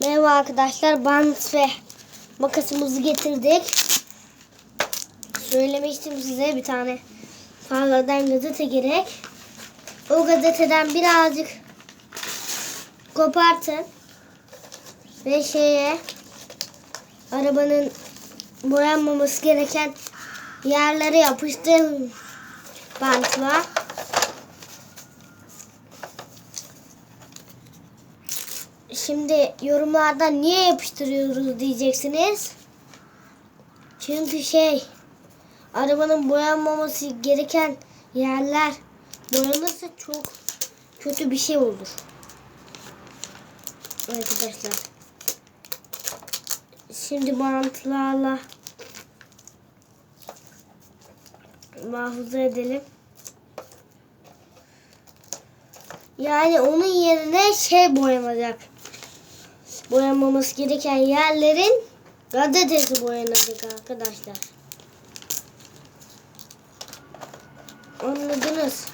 Merhaba arkadaşlar. Bant ve makasımızı getirdik. Söylemiştim size bir tane fazladan gazete gerek. O gazeteden birazcık kopartın. Ve şeye arabanın boyanmaması gereken yerlere yapıştırın bantla. Şimdi yorumlarda niye yapıştırıyoruz diyeceksiniz. Çünkü şey arabanın boyanmaması gereken yerler boyanırsa çok kötü bir şey olur. Arkadaşlar. Şimdi bantlarla muhafaza edelim. Yani onun yerine şey boyanacak. Boyanmaması gereken yerlerin gazetesi boyanacak arkadaşlar. Anladınız.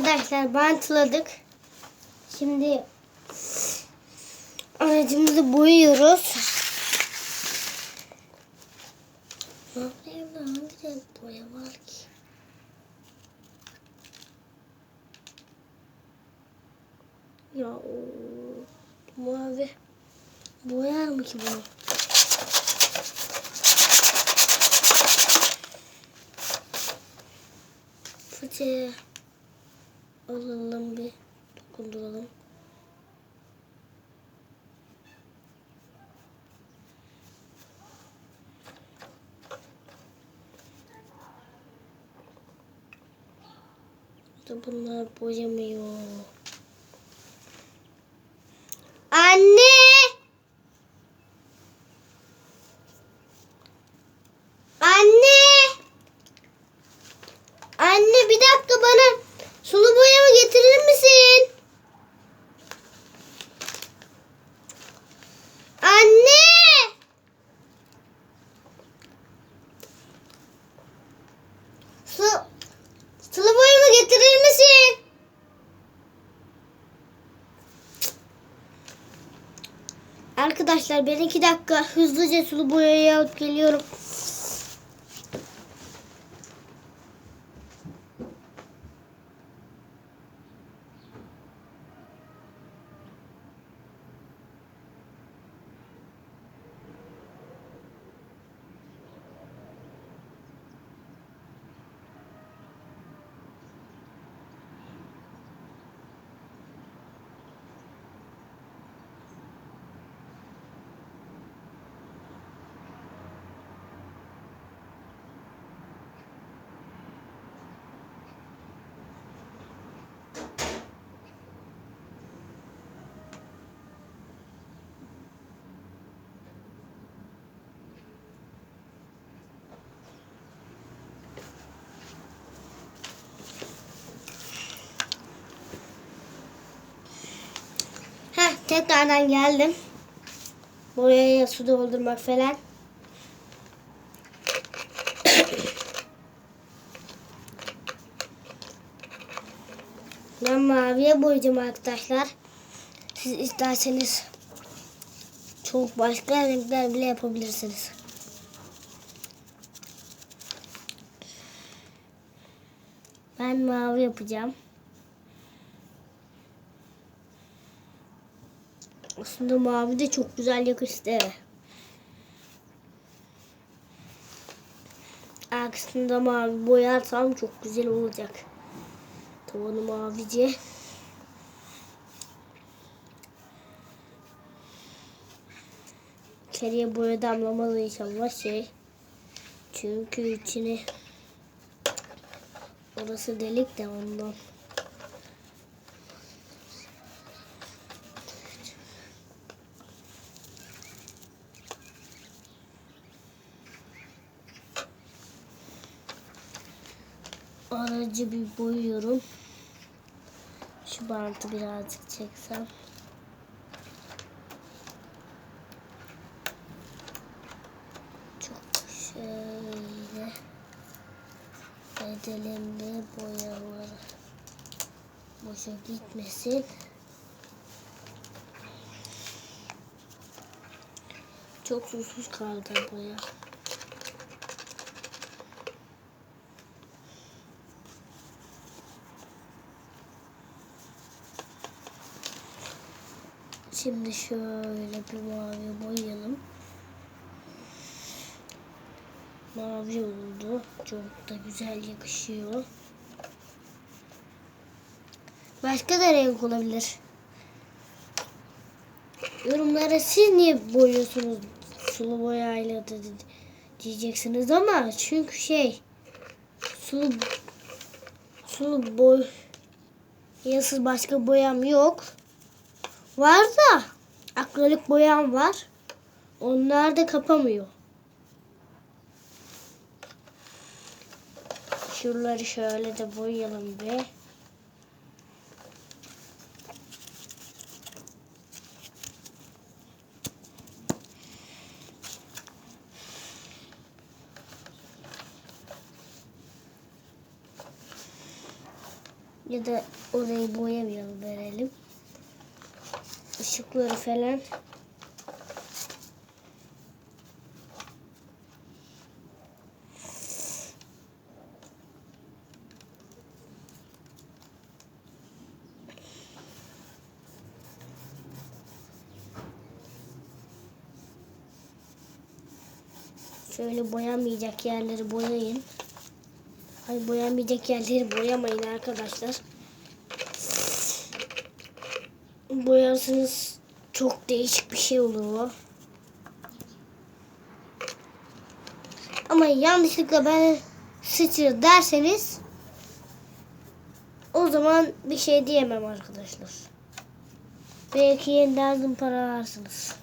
Arkadaşlar bantladık. Şimdi aracımızı boyuyoruz. Evde hangi renk boya var ki? Ya o mavi boyar mı ki bunu? Fıçıya alalım bir dokunduralım. Da bunlar boyamıyor. Anne! Anne! Anne bir dakika bana sulu boyamı getirir misin? Anne! Su, sulu boyamı getirir misin? Arkadaşlar ben iki dakika hızlıca sulu boyayı alıp geliyorum. Tekrardan geldim. Boyaya su doldurmak falan. Ben maviye boyayacağım arkadaşlar. Siz isterseniz çok başka renkler bile yapabilirsiniz. Ben mavi yapacağım. Aslında mavi de çok güzel yakıştı. Aksında mavi boyarsam çok güzel olacak. Tavanı mavice. İçeriye boya damlamalı inşallah şey. Çünkü içine orası delik de ondan. Aracı bir boyuyorum. Şu bantı birazcık çeksem. Çok şöyle edelim de boyaları boşa gitmesin. Çok susuz kaldı boya. Şimdi şöyle bir mavi boyayalım. Mavi oldu. Çok da güzel yakışıyor. Başka da renk olabilir. Yorumlara siz niye boyuyorsunuz sulu boyayla da diyeceksiniz ama çünkü şey sulu sulu boy yasız başka boyam yok. Var da akrilik boyam var. Onlar da kapamıyor. Şuraları şöyle de boyayalım bir. Ya da orayı boyamayalım verelim. Işıkları falan. Şöyle boyamayacak yerleri boyayın. Hayır boyamayacak yerleri boyamayın arkadaşlar. Boyarsanız çok değişik bir şey olur o. Ama yanlışlıkla ben sıçır derseniz o zaman bir şey diyemem arkadaşlar. Belki yeniden zımparalarsınız.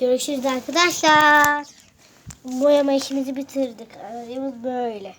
Görüşürüz arkadaşlar. Boyama işimizi bitirdik. Aracımız böyle.